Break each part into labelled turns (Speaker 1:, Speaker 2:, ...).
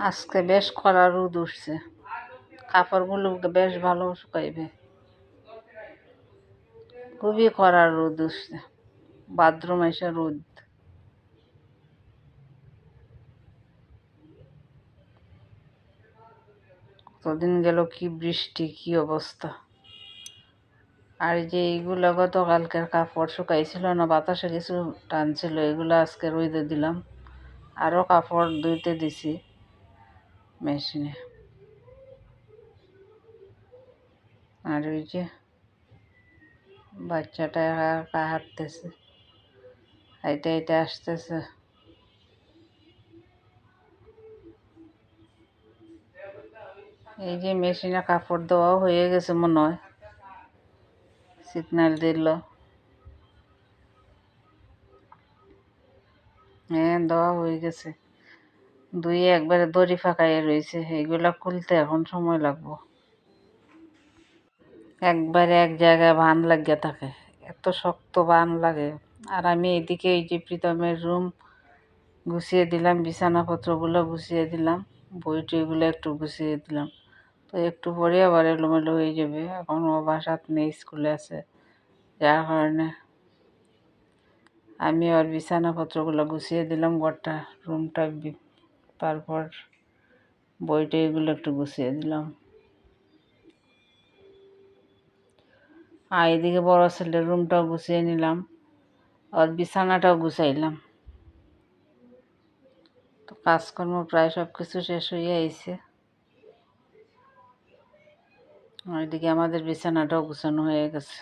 Speaker 1: আজকে বেশ কড়া রোদ উঠছে। কাপড়গুলো বেশ ভালো শুকাইবে। খুবই কড়া রোদ উঠছে। বাথরুম এসে রোদ। কতদিন গেল কি বৃষ্টি, কি অবস্থা। আর যে এইগুলো গতকালকের কাপড় শুকাইছিল না, বাতাসে কিছু টানছিল, এগুলো আজকে রইদে দিলাম। আরও কাপড় ধুইতে দিছি। মেশিনে আর ওই যে বাচ্চাটা একা হাঁটতেছে হাইটে হাইটে আসতেছে এই যে মেশিনে কাপড় দেওয়াও হয়ে গেছে মনে হয় সিগন্যাল দিল হ্যাঁ দেওয়া হয়ে গেছে দুই একবারে দড়ি ফাঁকাইয়ে রয়েছে এইগুলা খুলতে এখন সময় লাগবো। একবারে এক জায়গায় বান লাগিয়ে থাকে, এত শক্ত বান লাগে। আর আমি এদিকে এই যে প্রীতমের রুম গুছিয়ে দিলাম, বিছানাপত্রগুলো গুছিয়ে দিলাম বই টইগুলো একটু গুছিয়ে দিলাম। তো একটু পরে আবার এলোমেলো হয়ে যাবে, এখন ও বাসাত নেই, স্কুলে আছে, যার কারণে আমি আর বিছানাপত্রগুলো গুছিয়ে দিলাম, ঘরটা রুমটা তারপর বইটা এগুলো একটু গুছিয়ে দিলাম। আর এদিকে বড় ছেলের রুমটাও গুছিয়ে নিলাম আর বিছানাটাও গুছাইলাম। তো কাজকর্ম প্রায় সব কিছু শেষ হয়ে আইছে। এদিকে আমাদের বিছানাটাও গুছানো হয়ে গেছে।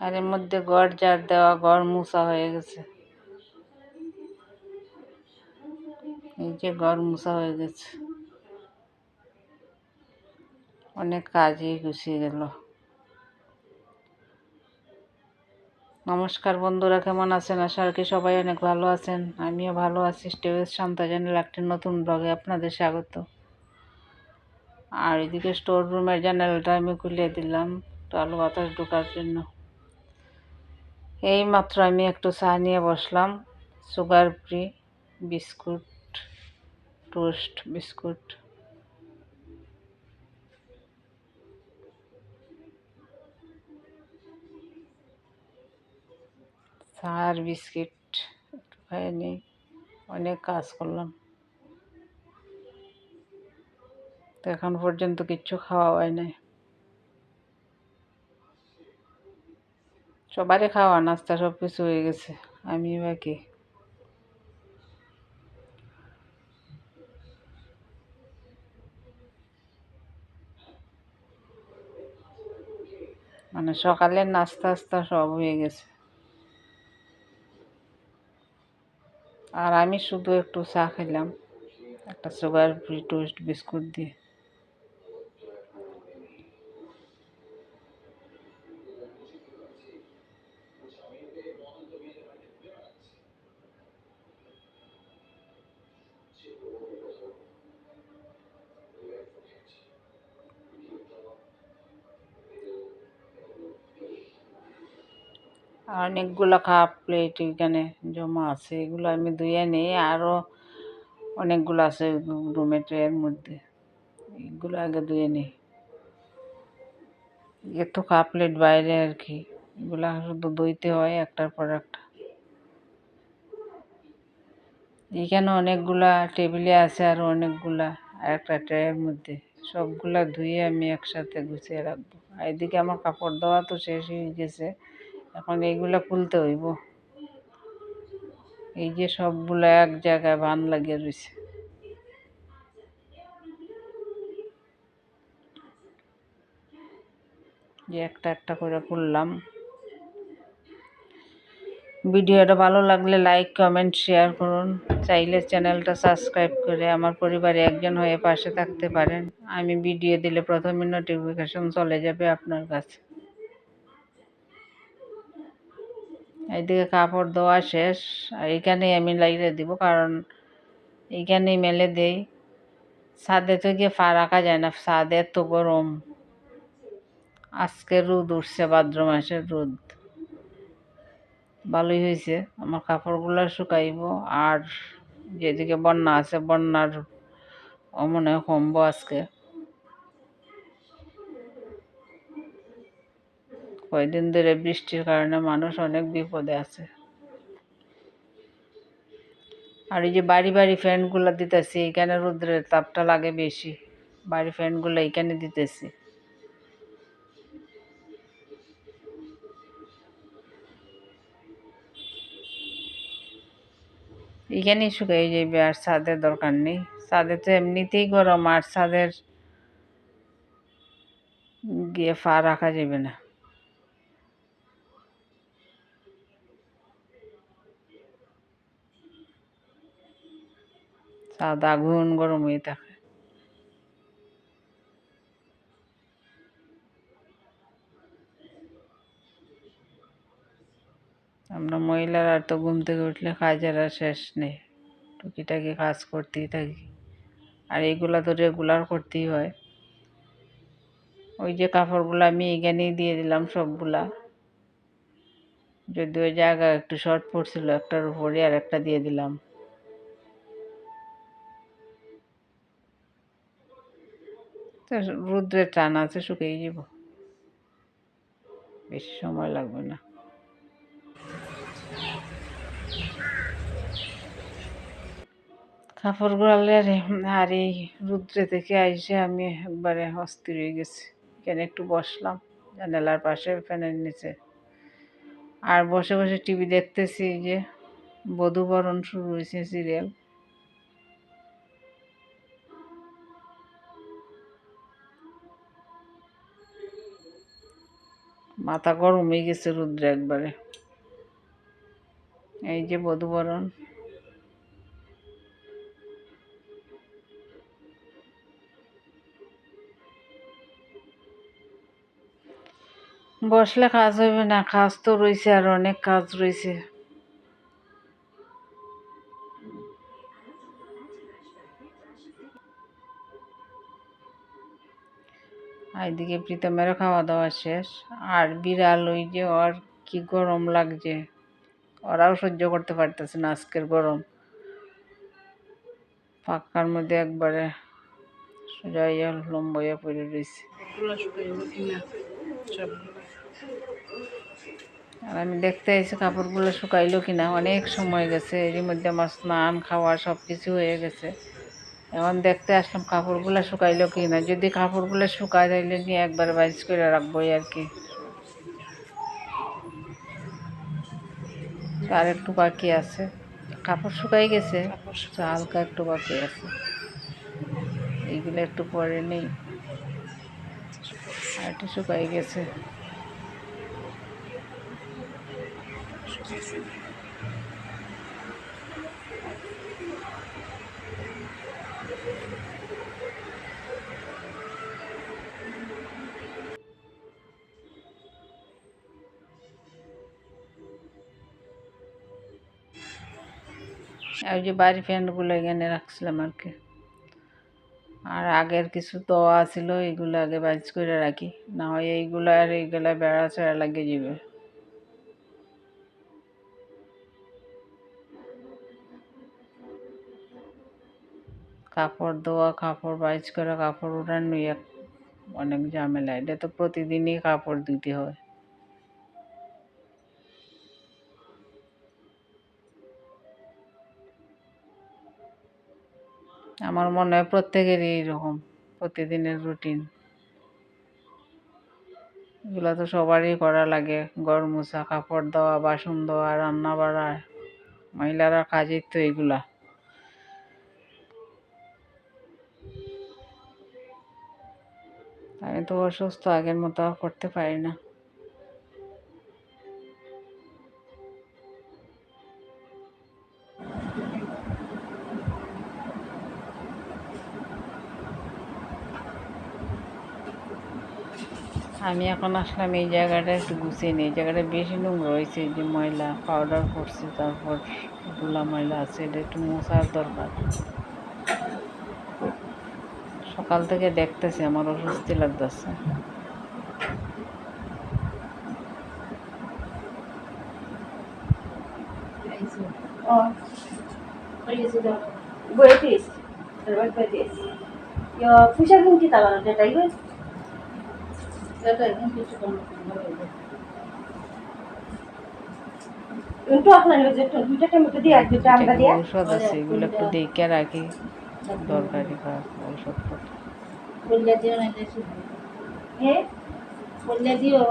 Speaker 1: আর এর মধ্যে গড় ঝাড় দেওয়া, গড় মুছা হয়ে গেছে। এই যে গড় মুছা হয়ে গেছে। অনেক কাজই গুছিয়ে গেল। নমস্কার বন্ধুরা, কেমন আছেন? আশা কি সবাই অনেক ভালো আছেন। আমিও ভালো আছি। স্টেবেস শান্ত চ্যানেল একটি নতুন ব্লগে আপনাদের স্বাগত। আর এদিকে স্টোর রুমের চ্যানেলটা আমি খুলে দিলাম। একটু আলু বাতাস ঢোকার জন্য। এই মাত্র আমি একটু চা নিয়ে বসলাম। Sugar free biscuit toast biscuit. চা আর বিস্কিট একটু খাই নিই অনেক কাজ করলাম। তো এখন পর্যন্ত কিচ্ছু খাওয়া হয় নাই। সবারই খাওয়া, নাস্তা সব কিছু হয়ে গেছে। আমি বাকি। মানে সকালের নাস্তা আস্তা সব হয়ে গেছে। আর আমি শুধু একটু চা খেলাম, একটা সুগার ফ্রি টোস্ট বিস্কুট দিয়ে। অনেকগুলো কাপ প্লেট এখানে জমা আছে, এগুলো আমি ধুয়ে নিই আরও অনেকগুলো আছে রুমের ট্রের মধ্যে, এগুলো আগে ধুয়ে নিই। এত কাপ প্লেট বাইরে আর কি, এগুলো শুধু ধুইতে হয় একটার পর একটা। এখানে অনেকগুলা টেবিলে আছে আর অনেকগুলা, একটা ট্রের মধ্যে, সবগুলা ধুয়ে আমি একসাথে গুছিয়ে রাখব। এদিকে আমার কাপড় দেওয়া তো শেষ হয়ে গেছে এখন এইগুলা খুলতে হইব। এই যে সবগুলো এক জায়গায় বান লাগিয়ে রয়েছে যে একটা একটা করে খুললাম। ভিডিওটা ভালো লাগলে লাইক কমেন্ট শেয়ার করুন। চাইলে চ্যানেলটা সাবস্ক্রাইব করে আমার পরিবারে একজন হয়ে পাশে থাকতে পারেন। আমি ভিডিও দিলে প্রথমে নোটিফিকেশন চলে যাবে আপনার কাছে। এইদিকে কাপড় দেওয়া শেষ, আর এইখানেই আমি লাগিয়ে দিব, কারণ এইখানেই মেলে দেই। ছাদে তো গিয়ে পা রাখা যায় না, ছাদে এত গরম। আজকে রোদ উঠছে, ভাদ্র মাসের রোদ। ভালোই হয়েছে, আমার কাপড়গুলো শুকাইব, আর যেদিকে বন্যা আছে, বন্যার মনে কমবো আজকে। কয়দিন ধরে বৃষ্টির কারণে মানুষ অনেক বিপদে আছে। আর এই যে বাড়ি বাড়ি ফ্যানগুলো দিতেছি, এখানে রোদ্রের তাপটা লাগে বেশি। বাড়ি ফ্যানগুলো এইখানে দিতেছি। এখানেই শুকাই যাবে আর ছাদের দরকার নেই। ছাদে তো এমনিতেই গরম, আর ছাদের গিয়ে ফা রাখা যাবে না। ছাদ আগুন গরম হয়ে থাকে। আমরা মহিলারা তো ঘুম থেকে উঠলে কাজের আর শেষ নেই। টুকিটাকি কাজ করতেই থাকি। আর এইগুলা তো রেগুলার করতেই হয়। ওই যে কাপড়গুলো আমি এখানেই দিয়ে দিলাম সবগুলা। যদি ওই জায়গা একটু শর্ট পড়ছিল একটার উপরে আর একটা দিয়ে দিলাম। তো রুদ্রের টান আছে, শুকিয়ে যাব। বেশি সময় লাগবে না। কাপড় গোড়ালের আর এই রুদ্রে থেকে আইসে আমি একবারে অস্থির হয়ে গেছি। এখানে একটু বসলাম, জানালার পাশে ফ্যানের নিচে। আর বসে বসে টিভি দেখতেছি যে বধুবরণ শুরু হয়েছে সিরিয়াল। মাথা গরম হয়ে গেছে রুদ্রে একবারে। এই যে বধুবরণ। বসলে কাজ হইবে না, কাজ তো রয়েছে আর অনেক কাজ রয়েছে এইদিকে প্রীতমেরও খাওয়া দাওয়া শেষ। আর বিড়াল ওই যে ওর কি গরম লাগছে। ওরাও সহ্য করতে পারতেছে না আজকের গরম। পাক্কার মধ্যে একবারে সোজা ইয়া লম্বাইয়া পড়ে রয়েছে আর আমি দেখতে এসে কাপড়গুলো শুকাইলো কিনা। অনেক সময় গেছে এরই মধ্যে আমার স্নান খাওয়া সব কিছু হয়ে গেছে। এখন দেখতে আসলাম কাপড়গুলো শুকাইলো কি না যদি কাপড়গুলো শুকায় তাইলে নিয়ে একবার বাইজ করে রাখব আর কি। আর একটু বাকি আছে। কাপড় শুকাই গেছে হালকা একটু বাকি আছে। এইগুলো একটু পরে নেই। আর একটু শুকাই গেছে। যে বাড়ি ফ্যানগুলো এখানে রাখছিলাম আর কি। আর আগের কিছু তোয়া ছিল এগুলো আগে বাইজ করে রাখি। না হয় এইগুলো আর এইগুলা বেড়া চেড়া লাগিয়ে যাবে কাপড় ধোয়া, কাপড় বাইজ করে, কাপড় উঠানো, এক অনেক ঝামেলা। এটা তো প্রতিদিনই কাপড় দিতে হয়। আমার মনে হয় প্রত্যেকেরই এইরকম প্রতিদিনের রুটিন এগুলো তো সবারই করা লাগে ঘর মোছা কাপড় দেওয়া বাসন দেওয়া রান্না বাড়া, মহিলারা কাজের তো এগুলা। আমি তো অসুস্থ, আগের মতো করতে পারি না। আমি এখন আসলাম এই জায়গাটা একটু গুছিয়ে নিই এই জায়গাটা বেশি নোংরা হয়েছে যে ময়লা পাউডার করছে, তারপর ধুলা ময়লা আছে, এটা একটু মোছার দরকার। সকাল থেকে দেখতেছি, আমার অস্বস্তি লাগতেছে।
Speaker 2: ও বইটিস তারপর বইটিস ইয়া ফুসা কিন্তু তা
Speaker 1: ঔষধ আছে এগুলো একটু দেখে রাখি দরকারি খারাপ ঔষধপত্র
Speaker 3: দিও।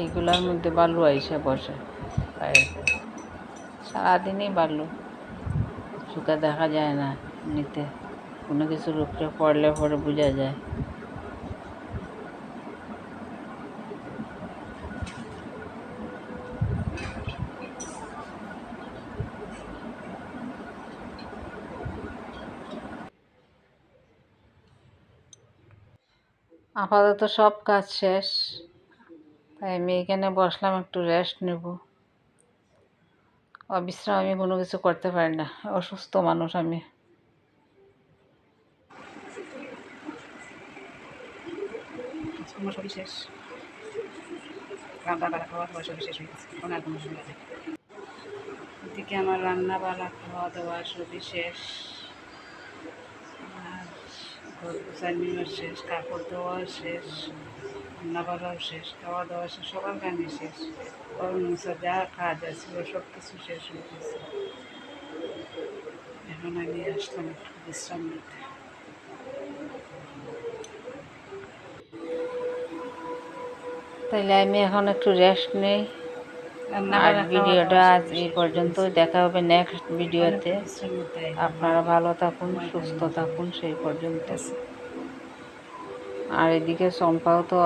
Speaker 1: এইগুলার মধ্যে বালু আইসে বসে। সারাদিনই বালু। শুকা দেখা যায় না নিতে কোনো কিছুর উপরে পড়লে পরে বোঝা যায়। আপাতত সব কাজ শেষ। তাই আমি এখানে বসলাম, একটু রেস্ট নেব। অবিশ্রাম আমি কোনো কিছু করতে পারি না, অসুস্থ মানুষ আমি।
Speaker 4: শেষ। হয়ে এদিকে আমার রান্না বাড়া খাওয়া দাওয়া সবই শেষ। শেষ, কাপড় ধোয়াও শেষ। রান্না বাড়াও শেষ খাওয়া দাওয়া শেষ সবার গানই শেষ। ওর মুসা যা কাজ আছে ও সব কিছু শেষ হয়ে গেছে। এখন আমি আসলাম একটু বিশ্রাম নিতে।
Speaker 1: তাইলে আমি এখন একটু রেস্ট নেই। আর ভিডিওটা আজ এই পর্যন্ত দেখা হবে নেক্সট ভিডিওতে আপনারা ভালো থাকুন সুস্থ থাকুন সেই পর্যন্ত। আর এদিকে চম্পাও তো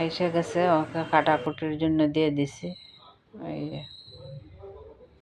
Speaker 1: এসে গেছে ওকে কাটাকুটির জন্য দিয়ে দিছি। এই